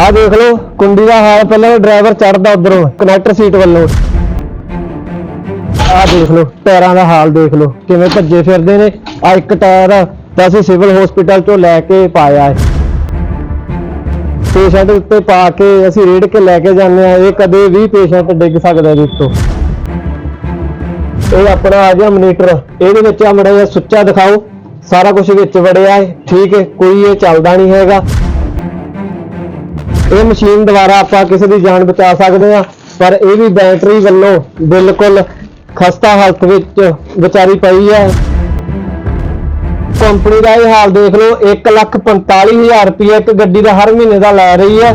ਆਹ ਦੇਖ ਲਓ, ਕੁੰਡੀ ਦਾ ਹਾਲ ਪਹਿਲਾਂ ਡਰਾਈਵਰ ਚੜਦਾ ਉਧਰੋਂ ਕਨੈਕਟਰ ਸੀਟ ਵੱਲੋਂ। ਆਹ ਦੇਖ ਲਓ, ਟਾਇਰਾਂ ਦਾ ਹਾਲ ਦੇਖ ਲਓ, ਕਿਵੇਂ ਭੱਜੇ ਫਿਰਦੇ ਨੇ। ਆ ਇੱਕ ਟਾਇਰ ਤਾਂ ਅਸੀਂ ਸਿਵਲ ਹਸਪੀਟਲ ਚੋਂ ਲੈ ਕੇ ਪਾਇਆ ਹੈ। ਪੇਸ਼ੈਂਟ ਉੱਤੇ ਪਾ ਕੇ ਅਸੀਂ ਰੇੜ ਕੇ ਲੈ ਕੇ ਜਾਂਦੇ ਆ ਇਹ ਕਦੇ ਵੀ ਪੇਸ਼ੈਂਟ ਡਿੱਗ ਸਕਦਾ ਜੀ ਉੱਤੋਂ। ਇਹ ਆਪਣਾ ਆ ਗਿਆ ਮਨੀਟਰ ਇਹਦੇ ਵਿੱਚ ਆ ਮੜਾ ਜਿਹਾ ਸੁੱਚਾ ਦਿਖਾਓ। ਸਾਰਾ ਕੁਝ ਵਿੱਚ ਵੜਿਆ ਹੈ, ਠੀਕ ਹੈ, ਕੋਈ ਇਹ ਚੱਲਦਾ ਨਹੀਂ ਹੈਗਾ। ਇਹ ਮਸ਼ੀਨ ਦੁਆਰਾ ਆਪਾਂ ਕਿਸੇ ਦੀ ਜਾਨ ਬਚਾ ਸਕਦੇ ਆ ਪਰ ਇਹ ਵੀ ਬੈਟਰੀ ਵੱਲੋਂ ਬਿਲਕੁਲ ਖਸਤਾ ਹਾਲਤ ਵਿੱਚ ਵਿਚਾਰੀ ਪਈ ਹੈ। ਕੰਪਨੀ ਦਾ ਇਹ ਹਾਲ ਦੇਖ ਲਓ 145000 ਰੁਪਏ ਇੱਕ ਗੱਡੀ ਦਾ ਹਰ ਮਹੀਨੇ ਦਾ ਲੈ ਰਹੀ ਹੈ।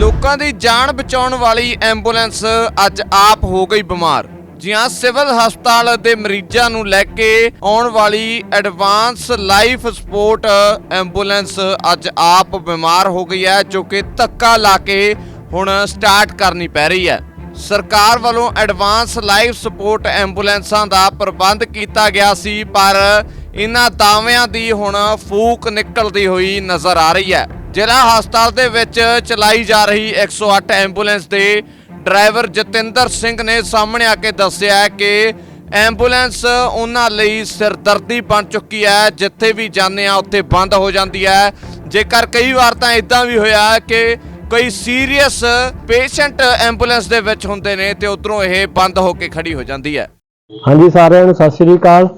ਲੋਕਾਂ ਦੀ ਜਾਨ ਬਚਾਉਣ ਵਾਲੀ ਐਂਬੂਲੈਂਸ ਅੱਜ ਆਪ ਹੋ ਗਈ ਬਿਮਾਰ। ਜੀ ਸਿਵਲ ਹਸਪਤਾਲ ਦੇ ਮਰੀਜ਼ਾਂ ਨੂੰ ਲੈ ਕੇ ਆਉਣ ਵਾਲੀ ਐਡਵਾਂਸ ਲਾਈਫ ਸਪੋਰਟ ਐਂਬੂਲੈਂਸ ਅੱਜ ਆਪ ਬਿਮਾਰ ਹੋ ਗਈ ਹੈ, ਜੋ ਕਿ ਧੱਕਾ ਲਾ ਕੇ ਹੁਣ ਸਟਾਰਟ ਕਰਨੀ ਪੈ ਰਹੀ ਹੈ। ਸਰਕਾਰ ਵੱਲੋਂ ਐਡਵਾਂਸ ਲਾਈਫ ਸਪੋਰਟ ਐਂਬੂਲੈਂਸਾਂ ਦਾ ਪ੍ਰਬੰਧ ਕੀਤਾ ਗਿਆ ਸੀ, ਪਰ ਇਹਨਾਂ ਦਾਅਵਿਆਂ ਦੀ ਹੁਣ ਫੂਕ ਨਿਕਲਦੀ ਹੋਈ ਨਜ਼ਰ ਆ ਰਹੀ ਹੈ। ਜ਼ਿਲ੍ਹਾ ਹਸਪਤਾਲ ਦੇ ਵਿੱਚ ਚਲਾਈ ਜਾ ਰਹੀ 108 ਐਂਬੂਲੈਂਸ ਦੇ ਡਰਾਈਵਰ ਜਤਿੰਦਰ ਸਿੰਘ ਨੇ ਸਾਹਮਣੇ ਆ ਕੇ ਦੱਸਿਆ ਹੈ ਕਿ ਐਂਬੂਲੈਂਸ ਉਹਨਾਂ ਲਈ ਸਿਰਦਰਦੀ ਬਣ ਚੁੱਕੀ ਹੈ, ਜਿੱਥੇ ਵੀ ਜਾਂਦੇ ਆ ਉੱਥੇ ਬੰਦ ਹੋ ਜਾਂਦੀ ਹੈ। ਜੇਕਰ ਕਈ ਵਾਰ ਤਾਂ ਇਦਾਂ ਵੀ ਹੋਇਆ ਕਿ ਕੋਈ ਸੀਰੀਅਸ ਪੇਸ਼ੈਂਟ ਐਂਬੂਲੈਂਸ ਦੇ ਵਿੱਚ ਹੁੰਦੇ ਨੇ ਤੇ ਉਧਰੋਂ ਇਹ ਬੰਦ ਹੋ ਕੇ ਖੜੀ ਹੋ ਜਾਂਦੀ ਹੈ। ਹਾਂਜੀ, ਸਾਰਿਆਂ ਨੂੰ ਸਤਿ ਸ਼੍ਰੀ ਅਕਾਲ।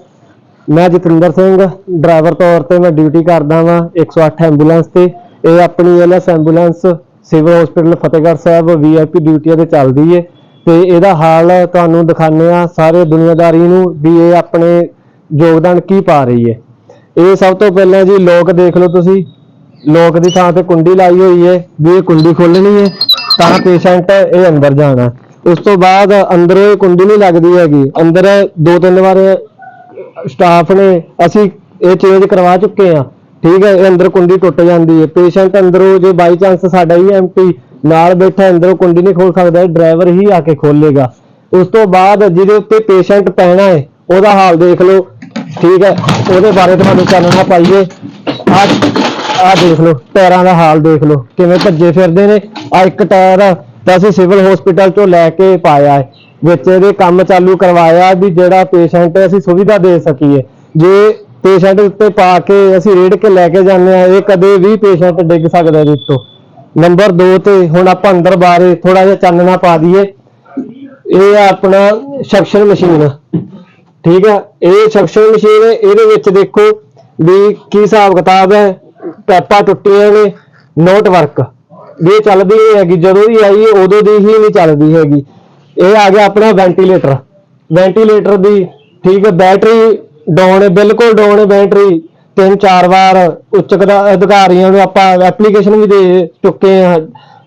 ਮੈਂ ਜਤਿੰਦਰ ਸਿੰਘ, ਡਰਾਈਵਰ ਤੌਰ ਤੇ ਮੈਂ ਡਿਊਟੀ ਕਰਦਾ ਵਾਂ 108 ਐਂਬੂਲੈਂਸ ਤੇ। ਇਹ ਆਪਣੀ LS ambulance civil hospital Fatehgarh Sahib VIP ਡਿਊਟੀਆਂ ਤੇ ਚੱਲਦੀ ਏ ਤੇ ਇਹਦਾ ਹਾਲ ਤੁਹਾਨੂੰ ਦਿਖਾਣੇ ਆ ਸਾਰੇ ਦੁਨੀਆਦਾਰੀ ਨੂੰ ਵੀ ਇਹ ਆਪਣੇ ਯੋਗਦਾਨ ਕੀ ਪਾ ਰਹੀ ਏ। ਇਹ ਸਭ ਤੋਂ ਪਹਿਲਾਂ ਜੀ ਲੋਕ ਦੇਖ ਲਓ ਤੁਸੀਂ। ਲੋਕ ਦੀ ਥਾਂ ਤੇ ਕੁੰਡੀ ਲਾਈ ਹੋਈ ਏ। ਵੀ ਇਹ ਕੁੰਡੀ ਖੋਲਣੀ ਏ, ਤਾਂ ਪੇਸ਼ੈਂਟ ਇਹ ਅੰਦਰ ਜਾਣਾ। ਉਸ ਤੋਂ ਬਾਅਦ ਅੰਦਰ ਇਹ ਕੁੰਡੀ ਨਹੀਂ ਲੱਗਦੀ ਹੈਗੀ। ਅੰਦਰ ਦੋ ਤਿੰਨ ਵਾਰ ਸਟਾਫ ਨੇ, ਅਸੀਂ ਇਹ ਚੇਂਜ ਕਰਵਾ ਚੁੱਕੇ ਆ ਠੀਕ ਹੈ, ਇਹ ਅੰਦਰ ਕੁੰਡੀ ਟੁੱਟ ਜਾਂਦੀ ਹੈ। ਪੇਸ਼ੈਂਟ ਅੰਦਰੋਂ ਜੇ ਬਾਈ ਚਾਂਸ ਸਾਡਾ ਹੀ ਐਮਪੀ ਨਾਲ ਬੈਠਾ ਅੰਦਰੋਂ ਕੁੰਡੀ ਨਹੀਂ ਖੋਲ ਸਕਦਾ ਡਰਾਈਵਰ ਹੀ ਆ ਕੇ ਖੋਲੇਗਾ ਉਸ ਤੋਂ ਬਾਅਦ ਜਿਹਦੇ ਉੱਤੇ ਪੇਸ਼ੈਂਟ ਪੈਣਾ ਹੈ, ਉਹਦਾ ਹਾਲ ਦੇਖ ਲਓ। ਠੀਕ ਹੈ, ਉਹਦੇ ਬਾਰੇ ਤੁਹਾਨੂੰ ਚਾਨਣਾ ਪਾਈਏ। ਆ ਆ ਦੇਖ ਲਓ ਟਾਇਰਾਂ ਦਾ ਹਾਲ ਦੇਖ ਲਓ, ਕਿਵੇਂ ਭੱਜੇ ਫਿਰਦੇ ਨੇ। ਆ ਇੱਕ ਟਾਇਰ ਤਾਂ ਅਸੀਂ ਸਿਵਲ ਹਸਪੀਟਲ ਚੋਂ ਲੈ ਕੇ ਪਾਇਆ ਹੈ। ਵਿੱਚ ਇਹਦੇ ਕੰਮ ਚਾਲੂ ਕਰਵਾਇਆ ਵੀ ਜਿਹੜਾ ਪੇਸ਼ੈਂਟ ਅਸੀਂ ਸੁਵਿਧਾ ਦੇ ਸਕੀਏ। ਜੇ ਪੇਸ਼ੈਂਟ ਉੱਤੇ ਪਾ ਕੇ ਅਸੀਂ ਰੇੜ ਕੇ ਲੈ ਕੇ ਜਾਂਦੇ ਆ ਇਹ ਕਦੇ ਵੀ ਪੇਸ਼ੈਂਟ ਡਿੱਗ ਸਕਦਾ ਇਹਦੇ ਉੱਤੋਂ। ਨੰਬਰ 2 ਤੇ ਹੁਣ ਆਪਾਂ ਅੰਦਰ ਬਾਰੇ ਥੋੜਾ ਜਿਹਾ ਚਾਨਣਾ ਪਾ ਦਈਏ। ਇਹ ਆਪਣਾ ਸਕਸ਼ਨ ਮਸ਼ੀਨ ਠੀਕ ਹੈ ਇਹ ਸਕਸ਼ਨ ਮਸ਼ੀਨ ਹੈ, ਇਹਦੇ ਵਿੱਚ ਦੇਖੋ ਵੀ ਕੀ ਹਿਸਾਬ ਕਿਤਾਬ ਹੈ, ਪੈਪਾਂ ਟੁੱਟੀਆਂ ਨੇ ਨੋਟ ਵਰਕ ਵੀ ਇਹ ਚੱਲਦੀ ਨਹੀਂ ਹੈਗੀ, ਜਦੋਂ ਵੀ ਆਈ ਉਦੋਂ ਦੀ ਹੀ ਨਹੀਂ ਚੱਲਦੀ ਹੈਗੀ। ਇਹ ਆ ਗਿਆ ਆਪਣਾ ਵੈਂਟੀਲੇਟਰ ਵੈਂਟੀਲੇਟਰ ਦੀ, ਠੀਕ ਹੈ ਬੈਟਰੀ ਡਾਊਨ ਬਿਲਕੁਲ ਡਾਊਨ ਹੈ ਬੈਟਰੀ, ਤਿੰਨ ਚਾਰ ਵਾਰ ਉੱਚ ਅਧਿਕਾਰੀਆਂ ਨੂੰ ਆਪਾਂ ਐਪਲੀਕੇਸ਼ਨ ਵੀ ਦੇ ਚੁੱਕੇ ਹਾਂ।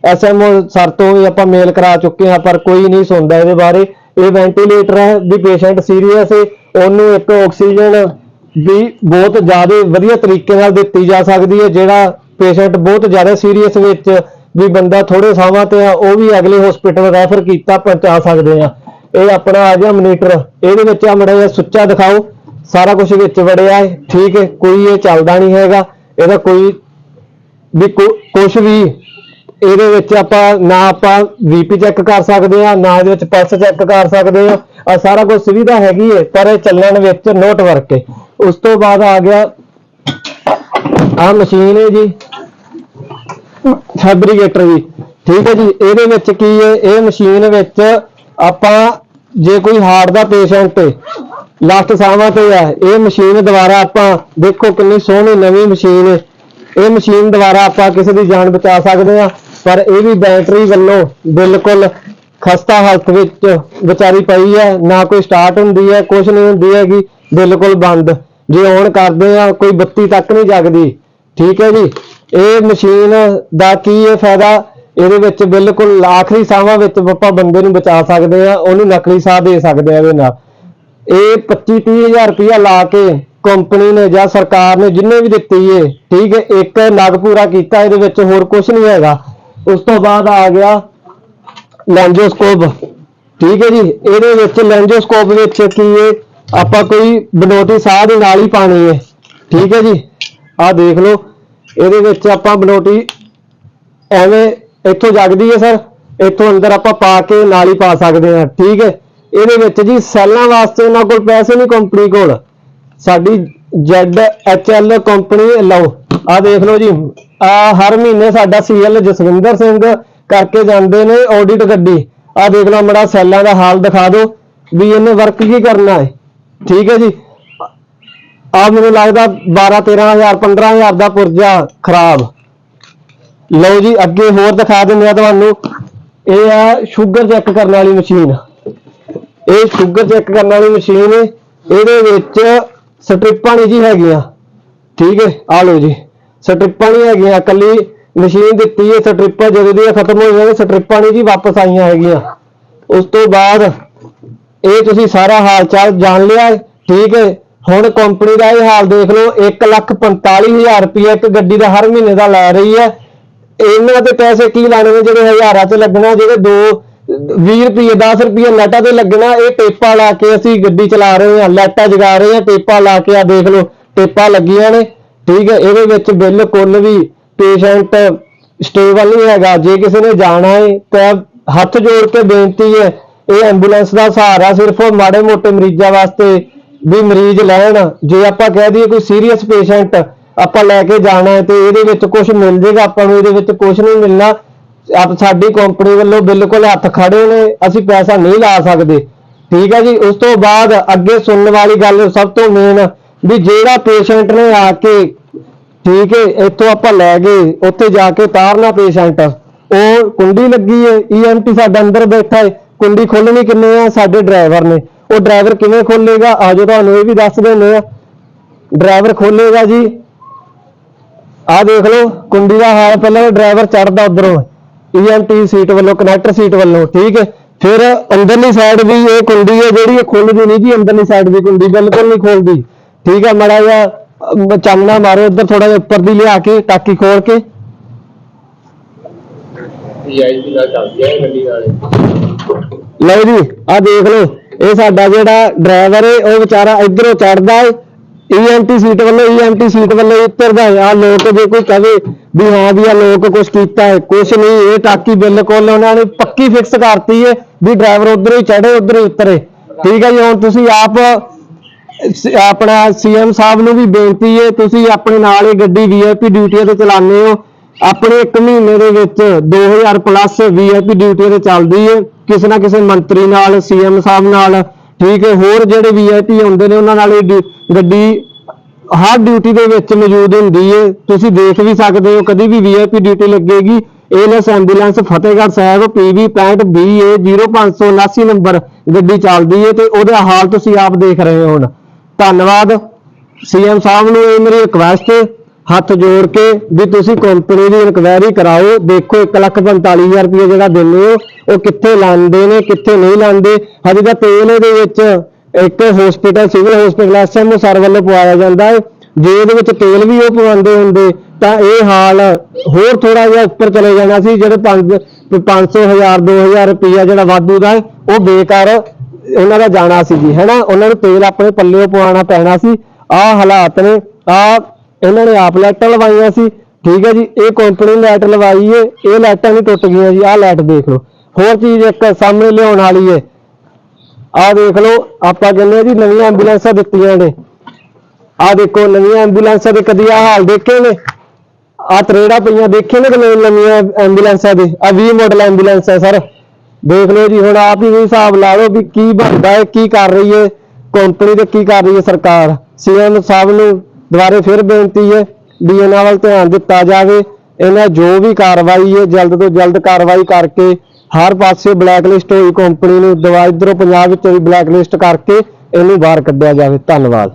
ਐਸਐਮਓ ਸਰ ਤੋਂ ਵੀ ਆਪਾਂ ਮੇਲ ਕਰਾ ਚੁੱਕੇ ਹਾਂ, ਪਰ ਕੋਈ ਨਹੀਂ ਸੁਣਦਾ ਇਹਦੇ ਬਾਰੇ। ਇਹ ਵੈਂਟੀਲੇਟਰ ਹੈ, ਵੀ ਪੇਸ਼ੈਂਟ ਸੀਰੀਅਸ ਹੈ ਉਹਨੂੰ ਇੱਕ ਆਕਸੀਜਨ ਵੀ ਬਹੁਤ ਜ਼ਿਆਦਾ ਵਧੀਆ ਤਰੀਕੇ ਨਾਲ ਦਿੱਤੀ ਜਾ ਸਕਦੀ ਹੈ, ਜਿਹੜਾ ਪੇਸ਼ੈਂਟ ਬਹੁਤ ਜ਼ਿਆਦਾ ਸੀਰੀਅਸ ਵਿੱਚ ਵੀ ਬੰਦਾ ਥੋੜੇ ਸਾਹਾਂ ਤੇ ਆ, ਉਹ ਵੀ ਅਗਲੇ ਹਸਪੀਟਲ ਰੈਫਰ ਕੀਤਾ, ਪਹੁੰਚਾ ਸਕਦੇ ਆ। ਇਹ ਆਪਣਾ ਆ ਗਿਆ ਮਨੀਟਰ ਇਹਦੇ ਵਿੱਚ ਆ ਮੜਾ ਜਿਹਾ ਸੁੱਚਾ ਦਿਖਾਓ। ਸਾਰਾ ਕੁਝ ਵਿੱਚ ਵੜਿਆ ਹੈ ਠੀਕ ਹੈ ਕੋਈ ਇਹ ਚੱਲਦਾ ਨਹੀਂ ਹੈਗਾ। ਇਹਦਾ ਕੋਈ ਵੀ ਕੁਝ ਵੀ ਇਹਦੇ ਵਿੱਚ ਆਪਾਂ ਨਾ ਆਪਾਂ ਵੀਪੀ ਚੈੱਕ ਕਰ ਸਕਦੇ ਆ ਨਾ ਇਹਦੇ ਵਿੱਚ ਪਲਸ ਚੈੱਕ ਕਰ ਸਕਦੇ ਆ ਆ ਸਾਰਾ ਕੁਝ ਸੁਵਿਧਾ ਹੈਗੀ ਹੈ ਪਰ ਇਹ ਚੱਲਣ ਵਿੱਚ ਨੋਟ ਵਰਕ ਹੈ ਉਸ ਤੋਂ ਬਾਅਦ ਆ ਗਿਆ ਆ ਮਸ਼ੀਨ ਹੈ ਜੀ। ਫੈਬਰੀਕੇਟਰ ਦੀ ਠੀਕ ਹੈ ਜੀ। ਇਹਦੇ ਵਿੱਚ ਕੀ ਹੈ ਇਹ ਮਸ਼ੀਨ ਵਿੱਚ ਆਪਾਂ ਜੇ ਕੋਈ ਹਾਰਟ ਦਾ ਪੇਸ਼ੈਂਟ ਹੈ ਲਾਸਟ ਸਾਹਾਂ ਤੇ ਹੈ। ਇਹ ਮਸ਼ੀਨ ਦੁਆਰਾ ਆਪਾਂ ਦੇਖੋ ਕਿੰਨੀ ਸੋਹਣੀ ਨਵੀਂ ਮਸ਼ੀਨ ਹੈ। ਇਹ ਮਸ਼ੀਨ ਦੁਆਰਾ ਆਪਾਂ ਕਿਸੇ ਦੀ ਜਾਨ ਬਚਾ ਸਕਦੇ ਹਾਂ, ਪਰ ਇਹ ਵੀ ਬੈਟਰੀ ਵੱਲੋਂ ਬਿਲਕੁਲ ਖਸਤਾ ਹਾਲਤ ਵਿੱਚ ਵਿਚਾਰੀ ਪਈ ਹੈ। ਨਾ ਕੋਈ ਸਟਾਰਟ ਹੁੰਦੀ ਹੈ ਕੁਝ ਨਹੀਂ ਹੁੰਦੀ ਹੈਗੀ, ਬਿਲਕੁਲ ਬੰਦ। ਜੇ ਔਨ ਕਰਦੇ ਆ ਕੋਈ ਬੱਤੀ ਤੱਕ ਨਹੀਂ ਜਗਦੀ। ਠੀਕ ਹੈ ਜੀ? ਇਹ ਮਸ਼ੀਨ ਦਾ ਕੀ ਹੈ ਫਾਇਦਾ? ਇਹਦੇ ਵਿੱਚ ਬਿਲਕੁਲ ਆਖਰੀ ਸਾਹਾਂ ਵਿੱਚ ਆਪਾਂ ਬੰਦੇ ਨੂੰ ਬਚਾ ਸਕਦੇ ਆ ਉਹਨੂੰ ਨਕਲੀ ਸਾਹ ਦੇ ਸਕਦੇ ਆ ਇਹਦੇ ਨਾਲ। ਇਹ 25 30000 ਰੁਪਇਆ ਲਾ ਕੇ ਕੰਪਨੀ ਨੇ ਜਾਂ ਸਰਕਾਰ ਨੇ ਜਿੰਨੇ ਵੀ ਦਿੱਤੀ ਏ, ਠੀਕ ਹੈ ਇੱਕ ਨਗ ਪੂਰਾ ਕੀਤਾ, ਇਹਦੇ ਵਿੱਚ ਹੋਰ ਕੁਝ ਨਹੀਂ ਹੈਗਾ। ਉਸ ਤੋਂ ਬਾਅਦ ਆ ਗਿਆ ਲੈਂਜੋਸਕੋਪ, ਠੀਕ ਹੈ ਜੀ। ਇਹਦੇ ਵਿੱਚ ਲੈਂਜੋਸਕੋਪ ਵਿੱਚ ਕੀ ਹੈ ਆਪਾਂ ਕੋਈ ਬਨੋਟੀ ਸਾਹ ਦੇ ਨਾਲ ਹੀ ਪਾਣੀ ਹੈ ਠੀਕ ਹੈ ਜੀ। ਆਹ ਦੇਖ ਲਓ, ਇਹਦੇ ਵਿੱਚ ਆਪਾਂ ਬਨੋਟੀ ਐਵੇਂ ਇੱਥੋਂ ਜਗਦੀ ਹੈ ਸਰ। ਇੱਥੋਂ ਅੰਦਰ ਆਪਾਂ ਪਾ ਕੇ ਨਾਲ ਹੀ ਪਾ ਸਕਦੇ ਹਾਂ ਠੀਕ ਹੈ ਇਹਦੇ ਵਿੱਚ ਜੀ ਸੈੱਲਾਂ ਵਾਸਤੇ ਉਹਨਾਂ ਕੋਲ ਪੈਸੇ ਨਹੀਂ ਕੰਪਨੀ ਕੋਲ। ਸਾਡੀ ZHL ਕੰਪਨੀ ਲਓ ਆ ਦੇਖ ਲਓ ਜੀ। ਆ ਹਰ ਮਹੀਨੇ ਸਾਡਾ ਸੀਐਲ ਜਸਵਿੰਦਰ ਸਿੰਘ ਕਰਕੇ ਜਾਂਦੇ ਨੇ ਆਡਿਟ ਗੱਡੀ। ਆ ਦੇਖ ਲਓ ਮੜਾ ਸੈੱਲਾਂ ਦਾ ਹਾਲ ਦਿਖਾ ਦਿਓ, ਵੀ ਇਹਨੇ ਵਰਕ ਕੀ ਕਰਨਾ ਹੈ। ਠੀਕ ਹੈ ਜੀ? ਆ ਮੈਨੂੰ ਲੱਗਦਾ 12 13000 15000 ਦਾ ਪੁਰਜਾ ਖਰਾਬ। ਲਓ ਜੀ, ਅੱਗੇ ਹੋਰ ਦਿਖਾ ਦਿੰਦੇ ਆ ਤੁਹਾਨੂੰ। ਇਹ ਆ ਸ਼ੂਗਰ ਚੈੱਕ ਕਰਨ ਵਾਲੀ ਮਸ਼ੀਨ ਇਹ ਸ਼ੂਗਰ ਚੈੱਕ ਕਰਨ ਵਾਲੀ ਮਸ਼ੀਨ ਹੈ ਇਹਦੇ ਵਿੱਚ ਸਟ੍ਰਿਪਾਂ ਨਹੀਂ ਜੀ ਹੈਗੀਆਂ। ਠੀਕ ਹੈ ਆ ਲਓ ਜੀ। ਸਟ੍ਰਿਪਾਂ ਨਹੀਂ ਹੈਗੀਆਂ। ਕੱਲੀ ਮਸ਼ੀਨ ਦਿੱਤੀ ਹੈ ਸਟ੍ਰਿਪਾਂ ਜਦੋਂ ਦੀਆਂ ਖਤਮ ਹੋ ਜਾਣਗੀਆਂ ਸਟ੍ਰਿਪਾਂ ਨਹੀਂ ਜੀ ਵਾਪਸ ਆਈਆਂ ਹੈਗੀਆਂ। ਉਸ ਤੋਂ ਬਾਅਦ ਇਹ ਤੁਸੀਂ ਸਾਰਾ ਹਾਲ ਚਾਲ ਜਾਣ ਲਿਆ ਠੀਕ ਹੈ ਹੁਣ ਕੰਪਨੀ ਦਾ ਇਹ ਹਾਲ ਦੇਖ ਲਓ 145000 ਰੁਪਏ ਇੱਕ ਗੱਡੀ ਦਾ ਹਰ ਮਹੀਨੇ ਦਾ ਲੈ ਰਹੀ ਹੈ ਇਹਨਾਂ ਦੇ ਪੈਸੇ ਕੀ ਲਾਣੇ ਨੇ ਜਿਹੜੇ ਹਜ਼ਾਰਾਂ 'ਚ ਲੱਗਣਾ, ਜਿਹੜੇ ਦੋ 20 ਰੁਪਏ 10 ਰੁਪਏ ਲਾਈਟਾਂ ਤੇ ਲੱਗਣਾ, ਇਹ ਟੇਪਾਂ ਲਾ ਕੇ ਅਸੀਂ ਗੱਡੀ ਚਲਾ ਰਹੇ ਹਾਂ ਲਾਈਟਾਂ ਜਗਾ ਰਹੇ ਹਾਂ, ਟੇਪਾਂ ਲਾ ਕੇ ਆ ਦੇਖ ਲਓ, ਟੇਪਾਂ ਲੱਗੀਆਂ ਨੇ, ਠੀਕ ਹੈ, ਇਹਦੇ ਵਿੱਚ ਬਿਲਕੁਲ ਵੀ ਪੇਸ਼ੈਂਟ ਸਟੇਬਲ ਨਹੀਂ ਹੈਗਾ, ਜੇ ਕਿਸੇ ਨੇ ਜਾਣਾ ਹੈ, ਤਾਂ ਹੱਥ ਜੋੜ ਕੇ ਬੇਨਤੀ ਹੈ, ਇਹ ਐਂਬੂਲੈਂਸ ਦਾ ਸਹਾਰਾ ਸਿਰਫ ਮਾੜੇ ਮੋਟੇ ਮਰੀਜ਼ਾਂ ਵਾਸਤੇ ਵੀ ਮਰੀਜ਼ ਲੈਣ, ਜੇ ਆਪਾਂ ਕਹਿ ਦਈਏ ਕੋਈ ਸੀਰੀਅਸ ਪੇਸ਼ੈਂਟ ਆਪਾਂ ਲੈ ਕੇ ਜਾਣਾ ਹੈ, ਤੇ ਇਹਦੇ ਵਿੱਚ ਕੁਝ ਮਿਲ ਜੇਗਾ, ਆਪਾਂ ਨੂੰ ਇਹਦੇ ਵਿੱਚ ਕੁਝ ਨਹੀਂ ਮਿਲਣਾ ਆਪ ਸਾਡੀ ਕੰਪਨੀ ਵੱਲੋਂ ਬਿਲਕੁਲ ਹੱਥ ਖੜੇ ਨੇ, ਅਸੀਂ ਪੈਸਾ ਨਹੀਂ ਲਾ ਸਕਦੇ। ਠੀਕ ਹੈ ਜੀ, ਉਸ ਤੋਂ ਬਾਅਦ ਅੱਗੇ ਸੁਣਨ ਵਾਲੀ ਗੱਲ ਸਭ ਤੋਂ ਮੇਨ ਵੀ ਜਿਹੜਾ ਪੇਸ਼ੈਂਟ ਨੇ ਆ ਕੇ, ਠੀਕ ਹੈ, ਇੱਥੋਂ ਆਪਾਂ ਲੈ ਗਏ, ਉੱਥੇ ਜਾ ਕੇ ਤਾਰਨਾ ਪੇਸ਼ੈਂਟ ਉਹ ਕੁੰਡੀ ਲੱਗੀ ਹੈ ਈਐਮਟੀ ਸਾਡਾ ਅੰਦਰ ਬੈਠਾ ਹੈ, ਕੁੰਡੀ ਖੋਲਣੀ ਕਿੰਨੇ ਆ, ਸਾਡੇ ਡਰਾਈਵਰ ਨੇ। ਉਹ ਡਰਾਈਵਰ ਕਿਵੇਂ ਖੋਲੇਗਾ ਆਜੋ ਤੁਹਾਨੂੰ ਇਹ ਵੀ ਦੱਸ ਦਿੰਦੇ ਆ ਡਰਾਈਵਰ ਖੋਲੇਗਾ ਜੀ। ਆਹ ਦੇਖ ਲਓ, ਕੁੰਡੀ ਦਾ ਹਾਲ ਪਹਿਲਾਂ ਡਰਾਈਵਰ ਚੜਦਾ ਉਧਰੋਂ। ਈਐਮਟੀ ਸੀਟ ਵੱਲੋਂ ਕਨੈਕਟਰ ਸੀਟ ਵੱਲੋਂ, ਠੀਕ ਹੈ? ਫਿਰ ਅੰਦਰਲੀ ਸਾਈਡ ਵੀ ਇਹ ਕੁੰਡੀ ਹੈ, ਜਿਹੜੀ ਇਹ ਖੁੱਲਦੀ ਨਹੀਂ ਜੀ, ਅੰਦਰਲੀ ਸਾਈਡ ਦੀ ਕੁੰਡੀ ਬਿਲਕੁਲ ਨਹੀਂ ਖੋਲਦੀ। ਠੀਕ ਹੈ, ਮੜਾ ਜਿਹਾ ਚਾਨਣਾ ਮਾਰੋ ਇੱਧਰ ਥੋੜਾ ਜਿਹਾ ਉੱਪਰ ਦੀ ਲਿਆ ਕੇ, ਟਾਕੀ ਖੋਲ ਕੇ। ਵੀਆਈਪੀ ਨਾਲ ਚੱਲਦੀ ਹੈ ਗੱਡੀ ਨਾਲੇ ਲਓ ਜੀ, ਆਹ ਦੇਖ ਲਓ, ਇਹ ਸਾਡਾ ਜਿਹੜਾ ਡਰਾਈਵਰ ਹੈ, ਉਹ ਵਿਚਾਰਾ ਇਧਰੋਂ ਚੜਦਾ ਹੈ। ਈਐਮਟੀ ਸੀਟ ਵੱਲੋਂ ਈਐਮਟੀ ਸੀਟ ਵੱਲੋਂ ਉੱਤਰਦਾ ਹੈ ਆ ਲੋਕ ਜੇ ਕੋਈ ਕਵੇ ਵੀ ਹਾਂ ਵੀ ਆ ਲੋਕ ਕੁਝ ਕੀਤਾ ਹੈ ਕੁਝ ਨਹੀਂ, ਇਹ ਟਾਕੀ ਬਿਲਕੁਲ ਉਹਨਾਂ ਨੇ ਪੱਕੀ ਫਿਕਸ ਕਰਤੀ ਹੈ ਵੀ ਡਰਾਈਵਰ ਉਧਰੋਂ ਹੀ ਚੜੇ ਉਧਰੋਂ ਹੀ ਉਤਰੇ। ਠੀਕ ਹੈ ਜੀ, ਹੁਣ ਤੁਸੀਂ ਆਪ ਸ- ਆਪਣਾ ਸੀਐਮ ਸਾਹਿਬ ਨੂੰ ਵੀ ਬੇਨਤੀ ਹੈ, ਤੁਸੀਂ ਆਪਣੇ ਨਾਲ ਇਹ ਗੱਡੀ ਵੀਆਈਪੀ ਡਿਊਟੀਆਂ ਤੇ ਚਲਾਉਂਦੇ ਹੋ। ਆਪਣੇ ਇੱਕ ਮਹੀਨੇ ਦੇ ਵਿੱਚ 2000 ਪਲੱਸ ਵੀਆਈਪੀ ਡਿਊਟੀ ਤੇ ਚੱਲਦੀ ਹੈ। ਕਿਸੇ ਨਾ ਕਿਸੇ ਮੰਤਰੀ ਨਾਲ ਸੀਐਮ ਸਾਹਿਬ ਨਾਲ ਠੀਕ ਹੈ, ਹੋਰ ਜਿਹੜੇ ਵੀਆਈਪੀ ਹੁੰਦੇ ਨੇ, ਉਹਨਾਂ ਨਾਲ ਗੱਡੀ ਹਰ ਡਿਊਟੀ ਦੇ ਵਿੱਚ ਮੌਜੂਦ ਹੁੰਦੀ ਹੈ। ਤੁਸੀਂ ਦੇਖ ਵੀ ਸਕਦੇ ਹੋ, ਕਦੀ ਵੀ ਵੀਆਈਪੀ ਡਿਊਟੀ ਲੱਗੇਗੀ ALS ambulance Fatehgarh Sahib PV 65BA 0579 number ਗੱਡੀ ਚੱਲਦੀ ਹੈ ਤੇ ਉਹਦਾ ਹਾਲ ਤੁਸੀਂ ਆਪ ਦੇਖ ਰਹੇ ਹੋ ਹੁਣ। ਧੰਨਵਾਦ। ਸੀਐਮ ਸਾਹਿਬ ਨੂੰ ਇਹ ਮੇਰੀ ਰਿਕੁਐਸਟ ਹੈ। ਹੱਥ ਜੋੜ ਕੇ ਵੀ ਤੁਸੀਂ ਕੰਪਨੀ ਦੀ ਇਨਕੁਆਇਰੀ ਕਰਾਓ, ਦੇਖੋ 145000 ਰੁਪਏ ਜਿਹੜਾ ਦਿੰਦੇ ਹੋ, ਉਹ ਕਿੱਥੇ ਲਾਉਂਦੇ ਨੇ, ਕਿੱਥੇ ਨਹੀਂ ਲਾਉਂਦੇ। ਹਜੇ ਤਾਂ ਤੇਲ ਇਹਦੇ ਵਿੱਚ ਇੱਕ hospital civil hospital SMO sir ਵੱਲੋਂ ਪਵਾਇਆ ਜਾਂਦਾ ਹੈ। ਜੇ ਇਹਦੇ ਵਿੱਚ ਤੇਲ ਵੀ ਉਹ ਪਵਾਉਂਦੇ ਹੁੰਦੇ, ਤਾਂ ਇਹ ਹਾਲ ਹੋਰ ਥੋੜਾ ਜਿਹਾ ਉੱਪਰ ਚਲੇ ਜਾਣਾ ਸੀ, ਜਿਹੜੇ 5 500000 2000 ਰੁਪਇਆ ਜਿਹੜਾ ਵਾਧੂ ਦਾ ਉਹ ਬੇਕਾਰ ਉਹਨਾਂ ਦਾ ਜਾਣਾ ਸੀ ਜੀ, ਹੈਨਾ? ਉਹਨਾਂ ਨੂੰ ਤੇਲ ਆਪਣੇ ਪੱਲੇ ਪਵਾਉਣਾ ਪੈਣਾ ਸੀ। ਆਹ ਹਾਲਾਤ ਨੇ, ਆਹ ਇਹਨਾਂ ਨੇ ਆਪ ਲਾਈਟਾਂ ਲਵਾਈਆਂ ਸੀ। ਠੀਕ ਹੈ ਜੀ, ਇਹ ਕੰਪਨੀ ਲਾਈਟ ਲਵਾਈ ਏ, ਇਹ ਲਾਈਟਾਂ ਵੀ ਟੁੱਟ ਗਈਆਂ ਜੀ, ਆਹ ਲਾਈਟ ਦੇਖ ਲਓ। ਹੋਰ ਚੀਜ਼ ਇੱਕ ਸਾਹਮਣੇ ਲਿਆਉਣ ਵਾਲੀ ਏ। ਆਹ ਦੇਖ ਲਓ, ਆਪਾਂ ਕਹਿੰਦੇ ਆ ਜੀ ਨਵੀਆਂ ਐਂਬੂਲੈਂਸਾਂ ਦਿੱਤੀਆਂ ਨੇ। ਆਹ ਦੇਖੋ, ਨਵੀਆਂ ਐਂਬੂਲੈਂਸਾਂ ਦੇ ਕਦੀ ਆਹ ਹਾਲ ਦੇਖੇ ਨੇ? ਆਹ ਤਰੇੜਾ ਪਈਆਂ, ਦੇਖੇ ਨੇ ਕਿ ਨਹੀਂ ਨਵੀਆਂ ਐਂਬੂਲੈਂਸਾਂ ਦੇ? ਆ 20 ਮਾਡਲ ਐਂਬੂਲੈਂਸ ਹੈ ਸਰ। ਦੇਖ ਲਓ ਜੀ, ਹੁਣ ਆਪ ਹੀ ਹਿਸਾਬ ਲਾ ਲਓ ਵੀ ਕੀ ਬਣਦਾ ਹੈ ਕੀ ਕਰ ਰਹੀ ਹੈ ਕੰਪਨੀ ਤੇ ਕੀ ਕਰ ਰਹੀ ਹੈ ਸਰਕਾਰ? ਸੀਐਮ ਸਾਹਿਬ ਨੂੰ ਦੁਬਾਰੇ ਫਿਰ ਬੇਨਤੀ ਹੈ ਵੀ ਇਹਨਾਂ ਵੱਲ ਧਿਆਨ ਦਿੱਤਾ ਜਾਵੇ। ਇਹਨਾਂ ਜੋ ਵੀ ਕਾਰਵਾਈ ਹੈ, ਜਲਦ ਤੋਂ ਜਲਦ ਕਾਰਵਾਈ ਕਰਕੇ ਹਰ ਪਾਸੇ ਬਲੈਕਲਿਸਟ ਹੋਈ ਕੰਪਨੀ ਨੂੰ ਦਵਾ ਇਧਰੋਂ ਪੰਜਾਬ ਵਿੱਚ ਵੀ ਬਲੈਕ ਕਰਕੇ ਇਹਨੂੰ ਬਾਹਰ ਕੱਢਿਆ ਜਾਵੇ। ਧੰਨਵਾਦ।